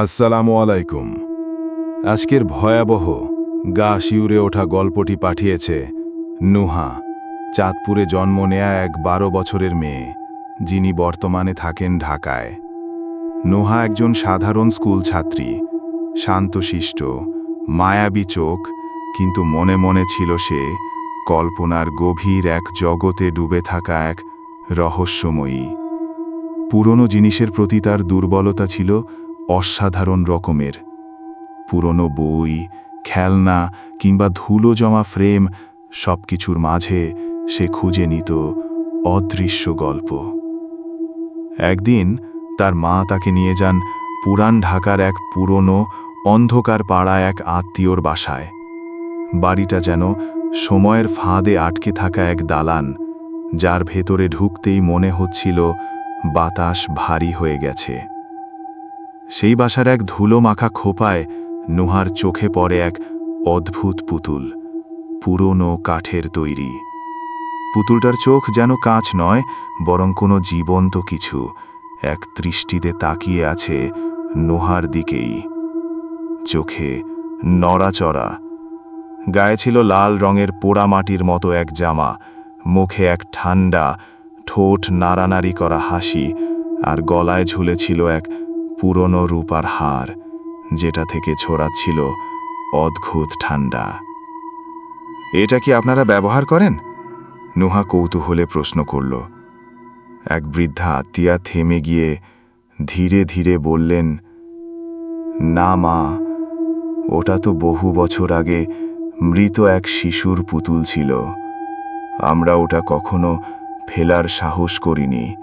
আসসালামু আলাইকুম। আজকের ভয়াবহ গা শিউরে ওঠা গল্পটি পাঠিয়েছে নুহা, চাঁদপুরে জন্ম নেয়া এক বারো বছরের মেয়ে, যিনি বর্তমানে থাকেন ঢাকায়। নোহা একজন সাধারণ স্কুল ছাত্রী শান্তশিষ্ট মায়াবী চোখ, কিন্তু মনে মনে ছিল সে কল্পনার গভীর এক জগতে ডুবে থাকা এক রহস্যময়ী। পুরনো জিনিসের প্রতি তার দুর্বলতা ছিল অসাধারণ রকমের। পুরনো বই, খেলনা কিংবা ধুলো জমা ফ্রেম সব কিছুর মাঝে সে খুঁজে নিত অদৃশ্য গল্প। একদিন তার মা তাকে নিয়ে যান পুরান ঢাকার এক পুরনো, অন্ধকার পাড়া এক আত্মীয়র বাসায়। বাড়িটা যেন সময়ের ফাঁদে আটকে থাকা এক দালান, যার ভেতরে ঢুকতেই মনে হচ্ছিল বাতাস ভারী হয়ে গেছে। সেই বাসার এক ধুলো মাখা খোপায় নুহার চোখে পড়ে এক অদ্ভুত পুতুল, পুরনো কাঠের তৈরি। পুতুলটার চোখ যেন কাঁচ নয়, বরং কোনো জীবন্ত কিছু। এক দৃষ্টিতে তাকিয়ে আছে নোহার দিকেই। চোখে নড়াচড়া। গায়ে ছিল লাল রঙের পোড়ামাটির মতো এক জামা, মুখে এক ঠান্ডা, ঠোঁট নাড়ানাড়ি করা হাসি, আর গলায় ঝুলেছিল এক পুরনো রূপার হার, যেটা থেকে ছড়াচ্ছিল অদ্ভুত ঠান্ডা। এটা কি আপনারা ব্যবহার করেন? নুহা কৌতূহলে প্রশ্ন করল। এক বৃদ্ধা আত্মীয়া থেমে গিয়ে ধীরে ধীরে বললেন, না মা, ওটা তো বহু বছর আগে মৃত এক শিশুর পুতুল ছিল। আমরা ওটা কখনো ফেলার সাহস করিনি।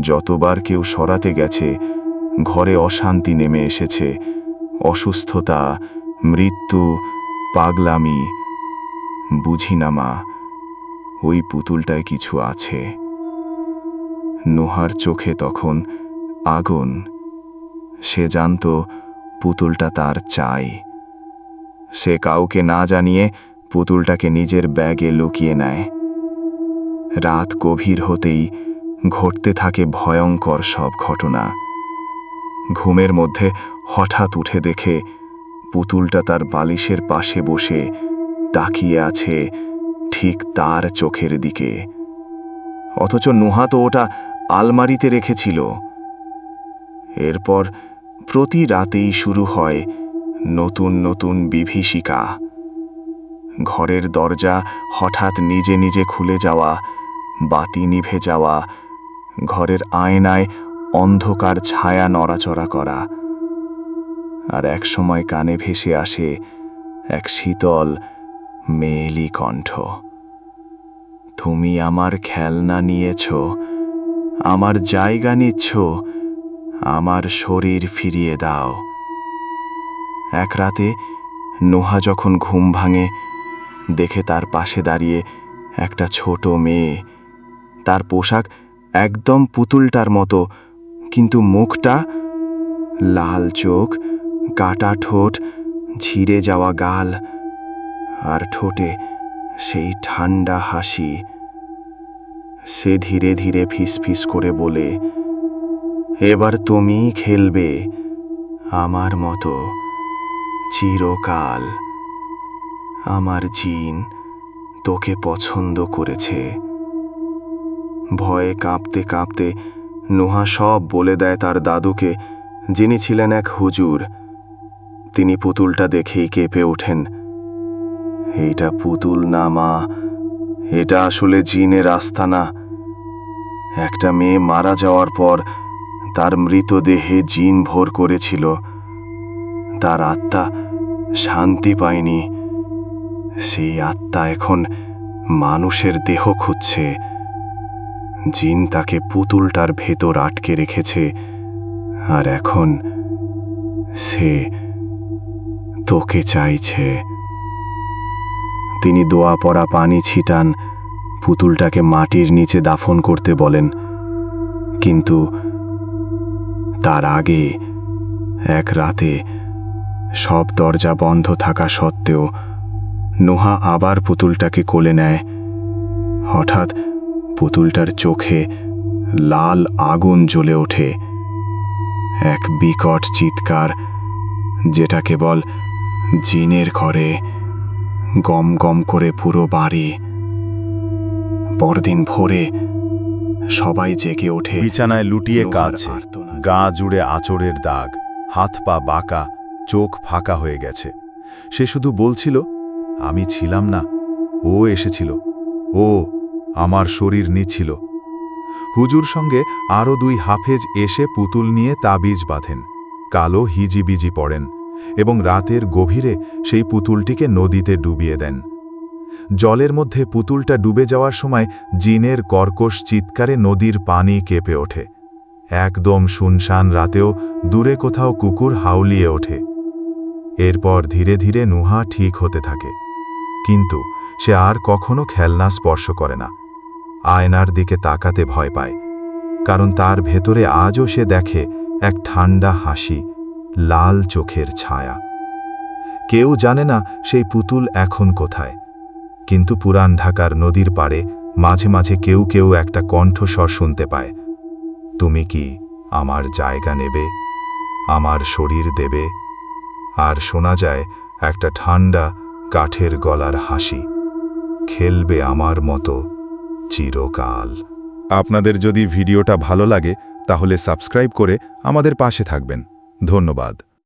যতবার কেউ সরাতে গেছে ঘরে অশান্তি নেমে এসেছে। অসুস্থতা, মৃত্যু, পাগলামি। বুঝি না, মা, ওই পুতুলটায় কিছু আছে। নোহার চোখে তখন আগুন। সে জানত পুতুলটা তার চাই। সে কাউকে না জানিয়ে পুতুলটাকে নিজের ব্যাগে লুকিয়ে নেয়। রাত গভীর হতেই ঘটতে থাকে ভয়ঙ্কর সব ঘটনা। ঘুমের মধ্যে হঠাৎ উঠে দেখে পুতুলটা তার বালিশের পাশে বসে তাকিয়ে আছে ঠিক তার চোখের দিকে। অথচ নুহা তো ওটা আলমারিতে রেখেছিল। এরপর প্রতি রাতেই শুরু হয় নতুন নতুন বিভীষিকা। ঘরের দরজা হঠাৎ নিজে নিজে খুলে যাওয়া, বাতি নিভে যাওয়া, ঘরের আয়নায় অন্ধকার ছায়া নড়াচড়া করা। আর এক সময় কানে ভেসে আসে এক শীতল, মেয়েলি কণ্ঠ। তুমি আমার খেলনা নিয়েছ, আমার জায়গা নিচ্ছ, আমার শরীর ফিরিয়ে দাও। এক রাতে নোহা যখন ঘুম ভাঙে, দেখে তার পাশে দাঁড়িয়ে একটা ছোট মেয়ে। তার পোশাক একদম পুতুলটার মতো কিন্তু মুখটা লাল চোখ, কাটা ঠোঁট, ঝিরে যাওয়া গাল আর ঠোঁটে সেই ঠান্ডা হাসি। সে ধীরে ধীরে ফিসফিস করে বলে, এবার তুমি খেলবে আমার মতো চিরকাল। আমার জিন তোকে পছন্দ করেছে। ভয়ে কাঁপতে কাঁপতে নোহা সব বলে দেয় তার দাদুকে, যিনি ছিলেন এক হুজুর। তিনি পুতুলটা দেখেই কেঁপে ওঠেন। এইটা পুতুল না, মা। এটা আসলে জিনের আস্তানা। একটা মেয়ে মারা যাওয়ার পর তার মৃতদেহে জিন ভোর করেছিল। তার আত্মা শান্তি পায়নি। সেই আত্মা এখন মানুষের দেহ খুঁজছে। জিন তাকে পুতুলটার ভেতর আটকে রেখেছে, আর এখন সে তোকে চাইছে। তিনি দোয়া পড়া পানি ছিটান, পুতুলটাকে মাটির নিচে দাফন করতে বলেন। কিন্তু তার আগে এক রাতে সব দরজা বন্ধ থাকা সত্ত্বেও নোহা আবার পুতুলটাকে কোলে নেয়। হঠাৎ পুতুলটার চোখে লাল আগুন জ্বলে ওঠে। এক বিকট চিৎকার যেটা কেবল জিনের ঘরে গম গম করে পুরো বাড়ি। পরদিন ভোরে সবাই জেগে ওঠে। বিছানায় লুটিয়ে আর্তনাদ। গা জুড়ে আচরের দাগ। হাত পা বাঁকা চোখ ফাঁকা হয়ে গেছে। সে শুধু বলছিল আমি ছিলাম না। ও এসেছিল। ও আমার শরীর নিচ্ছিল। হুজুর সঙ্গে আরও দুই হাফেজ এসে পুতুল নিয়ে তাবিজ বাঁধেন, কালো হিজিবিজি পড়েন এবং রাতের গভীরে সেই পুতুলটিকে নদীতে ডুবিয়ে দেন। জলের মধ্যে পুতুলটা ডুবে যাওয়ার সময় জিনের কর্কশ চিৎকারে নদীর পানি কেঁপে ওঠে। একদম শুনশান রাতেও দূরে কোথাও কুকুর হাউলিয়ে ওঠে। এরপর ধীরে ধীরে নুহা ঠিক হতে থাকে। কিন্তু সে আর কখনো খেলনা স্পর্শ করে না। আয়নার দিকে তাকাতে ভয় পায়, কারণ তার ভেতরে আজও সে দেখে এক ঠান্ডা হাসি, লাল চোখের ছায়া। কেউ জানে না সেই পুতুল এখন কোথায়, কিন্তু পুরান ঢাকার নদীর পাড়ে মাঝে মাঝে কেউ কেউ একটা কণ্ঠস্বর শুনতে পায়, তুমি কি আমার জায়গা নেবে, আমার শরীর দেবে? আর শোনা যায় একটা ঠান্ডা কাঠের গলার হাসি, খেলবে আমার মতো। চিরকাল। আপনাদের যদি ভিডিওটা ভালো লাগে তাহলে সাবস্ক্রাইব করে আমাদের পাশে থাকবেন। ধন্যবাদ।